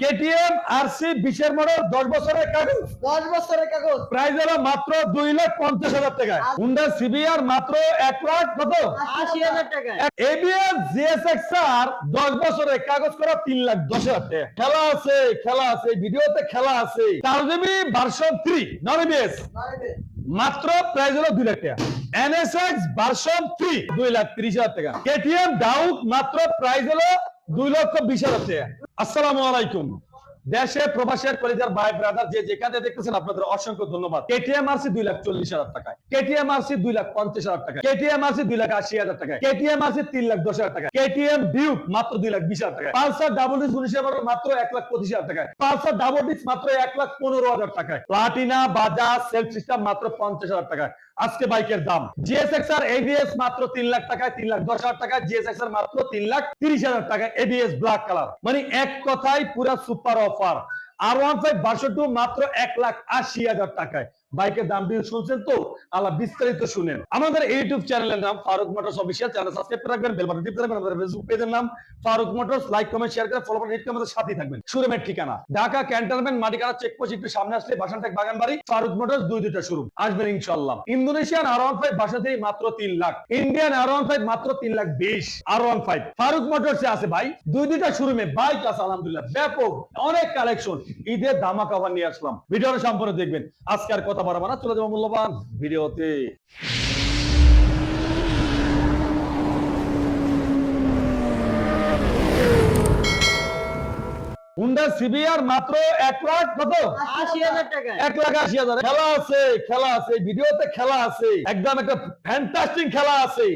KTM RC বিশের model দশ বছরের কাগজ। দশ বছরের কাগজ। প্রাইস হলো মাত্র দুই লাখ পঞ্চাশ হাজার টাকা হুন্ডা সিবিআর মাত্র এক লাখ কত? আশি হাজার টাকা এবিএস জিএসএক্স আর দশ বছরের কাগজ করা তিন লাখ দশ হাজার টাকা। খেলা আছে খেলা আছে ভিডিওতে খেলা আছে। চার GB version three non ABS মাত্র প্রাইস হলো দুই লাখ টাকা। এনএসএক্স ভার্সন থ্রি দুই লাখ ত্রিশ হাজার টাকা। কেটিএম ডাউক মাত্র প্রাইস হলো দুই লক্ষ বিশ হাজার টাকা আসসালামু আলাইকুম। দেশে প্রবাসের কলেজের ভাই ব্রাদার যে যেখানে দেখতেছেন, আপনাদের অসংখ্য ধন্যবাদ। কেটিএম আরসি দুই লাখ চল্লিশ হাজার টাকা। কেটিএম আরসি দুই লাখ পঞ্চাশ হাজার টাকা। কেটিএম আরসি দুই লাখ আশি হাজার টাকা। কেটিএম আরসি তিন লাখ দশ হাজার টাকা। কেটিএম ডিউক মাত্র দুই লাখ বিশ হাজার টাকা। পালসার ডাবল ডিস উনিশ হাজার মাত্র এক লাখ পঁচিশ হাজার টাকা। পালসার ডাবল ডিস মাত্র এক লাখ পনেরো হাজার টাকায় প্লাটিনা বাজাজ সেলফ সিস্টেম মাত্র পঞ্চাশ হাজার টাকায় আজকে বাইকের দাম। জিএসএক্স আর এবিএস মাত্র তিন লাখ টাকায়, তিন লাখ দশ হাজার টাকা জিএসএক্স আর মাত্র তিন লাখ তিরিশ হাজার টাকা এবিএস ব্ল্যাক কালার মানে এক কথায় পুরা super offer R one five version two মাত্র এক লাখ আশি হাজার টাকায়। বাইকের দাম দিয়ে শুনছেন তো? আল্লাহ বিস্তারিত শুনেন। আমাদের ইউটিউব চ্যানেলের নাম Faruk Motors official channel subscribe করে রাখবেন বেল বাটন টিপে রাখবেন, আমাদের ফেসবুক পেজের নাম Faruk Motors like comment share করে ফলো করে আমাদের সাথেই থাকবেন। শোরুমের ঠিকানা, ঢাকা ক্যান্টনমেন্ট মাটিকানা চেকপোস্ট একটু সামনে আসলে বাসানটেক বাগান বাড়ি ফারুক মোটরস দুই দুইটা শোরুম। আসবেন ইনশাল্লাহ ইন্দোনেশিয়ান আর ওয়ান ফাইভ বাসাতেই মাত্র তিন lakh. Indian R one five মাত্র তিন লাখ বিশ। আর ওয়ান ফাইভ ফারুক মোটরসে আছে ভাই, দুই দুইটা শোরুমে বাইক আছে, আলহামদুলিল্লাহ। ব্যাপক অনেক কালেকশন। ঈদের দামা কাভার নিয়ে আসলাম। ভিডিওটা সম্পূর্ণ দেখবেন। আজকে আর কথা বাড়াবো না চলে যাব মূল্যবান ভিডিওতে। হুন্ডা সিবিআর মাত্র এক লাখ কত? এক লাখ আশি হাজার। খেলা আছে খেলা আছে ভিডিওতে খেলা আছে। একদম একটা ফ্যান্টাস্টিক খেলা আছে।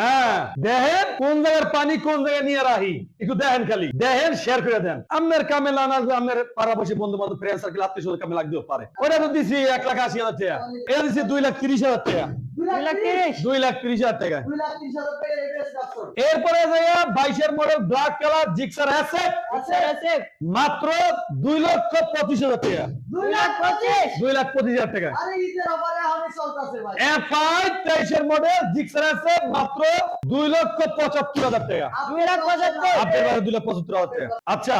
হ্যাঁ। দেখেন কোন জায়গার পানি কোন জায়গায় নিয়ে রাহি একটু দেখেন খালি। দেখেন শেয়ার করে দেন। আপনার কামে লানা আপনার পাড়াপড়শি বন্ধু বান্ধব ফ্রেন্ড সার্কেল আত্মীয় স্বজন কামে লাগতেও পারে। ওটা তো দিছি এক লাখ আশি হাজার টাকা। এটা দিছি দুই লাখ তিরিশ হাজার টাকা। দুই লাখ তিরিশ। হাজার টাকা। এরপরে বাইশের মডেল ব্ল্যাক কালার জিক্সার আছে। আছে। মাত্র দুই লক্ষ পঁচিশ হাজার টাকা। দুই লাখ পঁচিশ। হাজার টাকা। তেইশের মডেল জিক্সার আছে মাত্র দুই লক্ষ পঁচাত্তর হাজার টাকা। দুই লাখ পঁচাত্তর আপনার বারে দুই লক্ষ পঁচাত্তর হাজার টাকা। আচ্ছা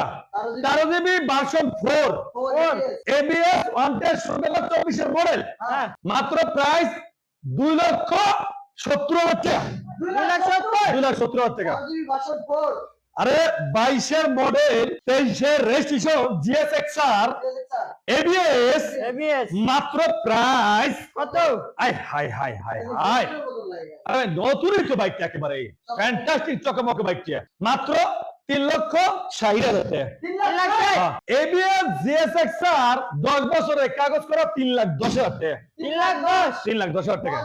তেরো GB version four four ABS one test ষোলো চব্বিশের মডেল হ্যাঁ। মাত্র প্রাইস দুই লক্ষ সত্তর হাজার টাকা। দুই লাখ সত্তর? হাজার টাকা। আরে বাইশের মডেল তেইশের registration GSX R ABS ABS মাত্র প্রাইস কত? আই হাই হাই হাই হাই। আরে নতুনই তো বাইকটা একেবারে। ফ্যান্টাস্টিক চকমকে বাইকটা মাত্র তিন লক্ষ ষাট হাজার টাকা। তিন লাখ ষাট। এবিএস জিএসএক্স আর দশ বছরের কাগজ করা তিন লাখ দশ হাজার টাকা। তিন লাখ দশ? তিন লাখ দশ হাজার টাকা।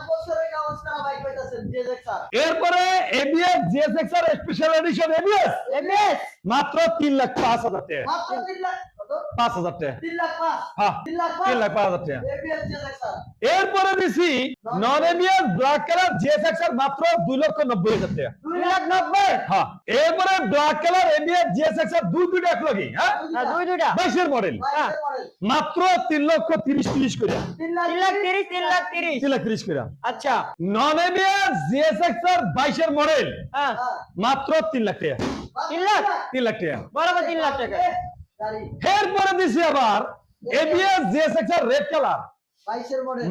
এরপরে ABS GSX R special edition ABS ABS মাত্র তিন লাখ পাঁচ হাজার টাকা। পাঁচ হাজার টাকা তিন লাখ পাঁচ হ্যাঁ হাজার টাকা এরপরে দিছি নন এবিএস ব্ল্যাক কালার আর মাত্র দুই লক্ষ নব্বই হাজার টাকা দুই লাখ নব্বই হ্যাঁ এরপরে black colour ABS GSX R দুই দুইটা এক লগে হ্যাঁ হ্যাঁ, দুই দুইটা বাইশের মডেল হ্যাঁ। মাত্র তিন লক্ষ তিরিশ তিরিশ করে তিন লাখ তিন লাখ তিরিশ তিন লাখ তিরিশ তিন লাখ তিরিশ করে আচ্ছা নন এবিএস জিএসএক্স আর বাইশের মডেল হ্যাঁ মাত্র তিন লাখ টাকা তিন লাখ তিন লাখ টাকা বরাবর তিন লাখ টাকা এরপরে দিছি আবার ABS GSX R red colour.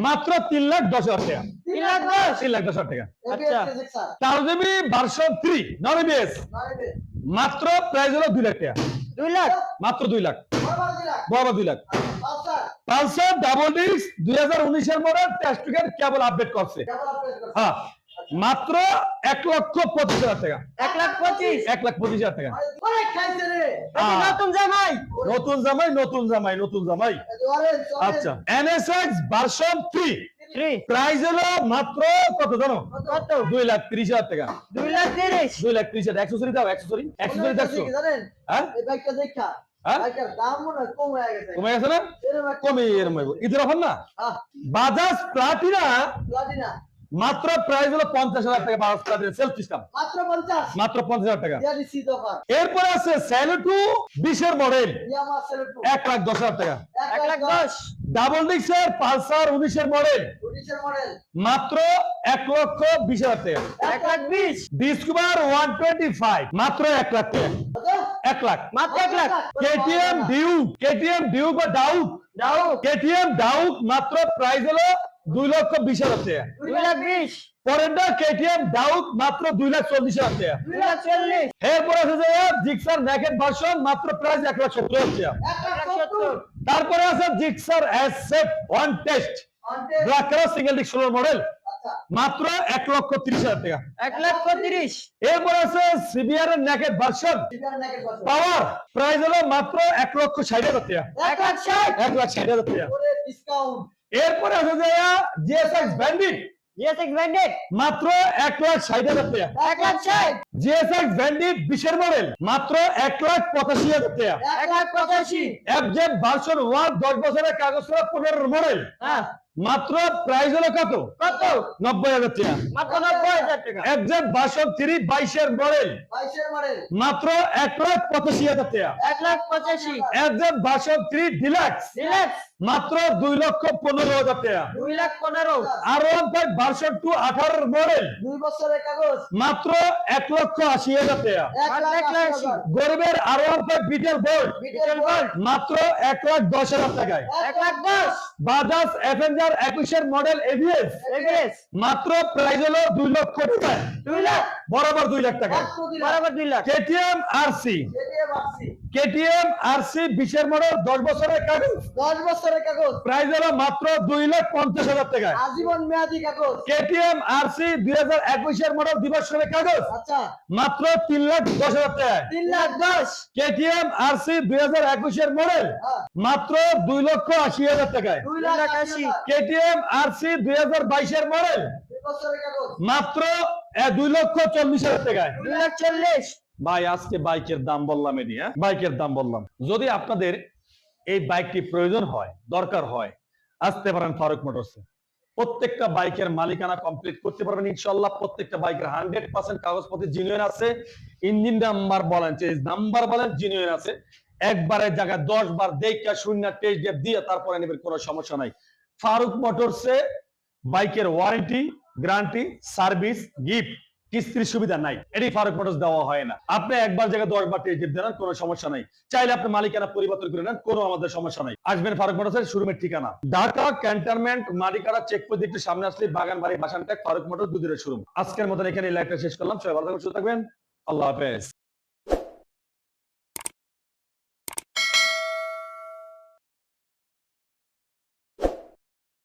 মাত্র তিন লাখ দশ হাজার টাকা। তিন লাখ দশ। তিন লাখ দশ। হাজার টাকা। আচ্ছা। চার GB version three non ABS মাত্র প্রাইস হলো দুই লাখ টাকা। দুই লাখ? মাত্র দুই লাখ। বরাবর দুই লাখ। পালসার। ডাবল ডিস্ক দুই হাজার উনিশের মডেল টেস্টিকের কেবল আপডেট করছে। কেবল আপডেট করছে। হ্যাঁ। মাত্র এক লক্ষ পঁচিশ হাজার টাকা। এক লাখ পঁচিশ? এক লাখ পঁচিশ হাজার টাকা। নতুন জামাই? নতুন জামাই নতুন জামাই নতুন জামাই। আচ্ছা এনএসএক্স ভার্সন থ্রি প্রাইস হলো মাত্র কত জানো? কত? দুই লাখ ত্রিশ হাজার টাকা। দুই লাখ তিরিশ? দুই লাখ ত্রিশ হাজার। একশো দাও একশো একশো দেখছ জানেন? হ্যাঁ? হ্যাঁ? কম গেছে। কমে গেছে না? কমে এরম হইব। ঈদের অফার না? বাজাজ প্লাটিনা প্লাটিনা মাত্র প্রাইস হলো পঞ্চাশ হাজার টাকা সেলফ সিস্টেম মাত্র পঞ্চাশ। মাত্র পঞ্চাশ হাজার টাকা। এরপরে আছে স্যালুটু বিশের মডেল এক লাখ দশ হাজার টাকা। এক লাখ দশ। ডাবল ডিক্সের পালসার উনিশের মডেল মাত্র এক লক্ষ বিশ হাজার টাকা। এক লাখ বিশ। ডিসকভার ওয়ান টোয়েন্টি ফাইভ মাত্র এক লাখ টাকা। এক লাখ। মাত্র এক lakh. KTM Duke KTM Duke বা ডাউক যাও কেটিএম ডাউক মাত্র প্রাইস হলো দুই লক্ষ বিশ হাজার টাকা। দুই লাখ বিশ। পরেরটা কেটিএম ডাউক মাত্র দুই লাখ চল্লিশ হাজার টাকা। দুই লাখ চল্লিশ। এরপর আছে যে জিক্সার ন্যাকেট ভার্সন মাত্র প্রাইস এক লাখ সত্তর হাজার টাকা। তারপরে আছে Gixxer S set one test black colour single disc ষোলো মডেল মাত্র এক লক্ষ তিরিশ হাজার টাকা। এক লাখ তিরিশ এরপর আছে সিবিআর এর ন্যাকেট ভার্সন পাওয়ার প্রাইস হলো মাত্র এক লক্ষ ষাট হাজার টাকা। এক লাখ ষাট। এক লাখ ষাট হাজার টাকা। ডিসকাউন্ট এরপরে আছে যে GSX Bandit yes X branded মাত্র এক লাখ ষাট হাজার টাকা। এক লাখ ষাট। জিএসএক্স ব্যান্ডিট বিশের মডেল। মাত্র এক লাখ পঁচাশি হাজার টাকা। এক লাখ পঁচাশি। এফজেড ভার্সন ওয়ান দশ বছরের কাগজ করা পনেরো মডেল। হ্যাঁ। মাত্র প্রাইস হলো কত? কত? নব্বই হাজার টাকা। মাত্র নব্বই হাজার টাকা। এফজেড ভার্সন থ্রি বাইশের মডেল। মাত্র এক লাখ পঁচাশি হাজার টাকা। এক লাখ পঁচাশি। F Z version three deluxe deluxe মাত্র দুই লক্ষ পনেরো হাজার টাকা। দুই লাখ পনেরো। R one five version two আঠারোর মডেল। দুই বছরের কাগজ। মাত্র এক লক্ষ আশি হাজার টাকা। গরিবের আর ওয়ান ফাইভ বিটেল গোল্ড মাত্র এক লাখ দশ হাজার টাকায়। এক লাখ দশ। বাজাজ এফএনজার একুশের মডেল এভিএস। মাত্র প্রাইস হলো দুই লক্ষ টাকা। দুই লাখ। বরাবর দুই লাখ টাকা। মাত্র দুই লাখ। বরাবর দুই লাখ কেটিএম এটিএম আসছি কেটিএম আরসি বিশের মডেল দশ বছরের কাগজ। দশ বছরের কাগজ। প্রাইস হলো মাত্র দুই লাখ পঞ্চাশ হাজার টাকায়। আজীবন মেয়াদি কাগজ। কেটিএম আরসি দুই হাজার একুশের মডেল দুই বছরের কাগজ। আচ্ছা। মাত্র তিন লাখ দশ হাজার তিন লাখ দশ। কেটিএম আরসি দুই হাজার একুশের মডেল হ্যাঁ, মাত্র দুই লক্ষ আশি হাজার টাকায়। দুই লাখ আশি কেটিএম আরসি দুই হাজার বাইশের মডেল মাত্র দুই লক্ষ চল্লিশ হাজার টাকায়। দুই লাখ চল্লিশ। ভাই, আজকে বাইকের দাম বললাম এটি হ্যাঁ? বাইকের দাম বললাম। যদি আপনাদের এই বাইকটি প্রয়োজন হয়, দরকার হয়, আসতে পারেন ফারুক মোটরসে প্রত্যেকটা বাইকের মালিকানা কমপ্লিট করতে পারবেন ইনশাল্লাহ প্রত্যেকটা বাইকের হান্ড্রেড পার্সেন্ট কাগজপত্র জিনিয়ন আছে। ইঞ্জিন নাম্বার বলেন চেজ নাম্বার বলেন জিনিয়ন আছে। একবারের জায়গায় দশ বার দেখা শূন্য টেস্ট ডেট দিয়ে তারপরে নেবেন, কোনো সমস্যা নাই। ফারুক মোটরসে বাইকের ওয়ারেন্টি গ্যারান্টি সার্ভিস গিফট কিস্তির সুবিধা নাই? এটি ফারুক মোটরস দেওয়া হয় না। আপনি একবার জায়গায় দশ বার দেন, কোনো সমস্যা নাই। চাইলে আপনি মালিকানা পরিবর্তন করে নেন, কোনো আমাদের সমস্যা নাই। আসবেন ফারুক মোটরসের শোরুমের ঠিকানা। ঢাকা ক্যান্টনমেন্ট, মালিকানা চেকপোস্ট একটু সামনে আসলে বাগান বাড়ি বাসানটা ফারুক মোটর দুদিনের শোরুম। আজকের মতন এখানে লাইভটা শেষ করলাম। সবাই ভালো থাকবেন, সুস্থ থাকবেন। আল্লাহ হাফেজ।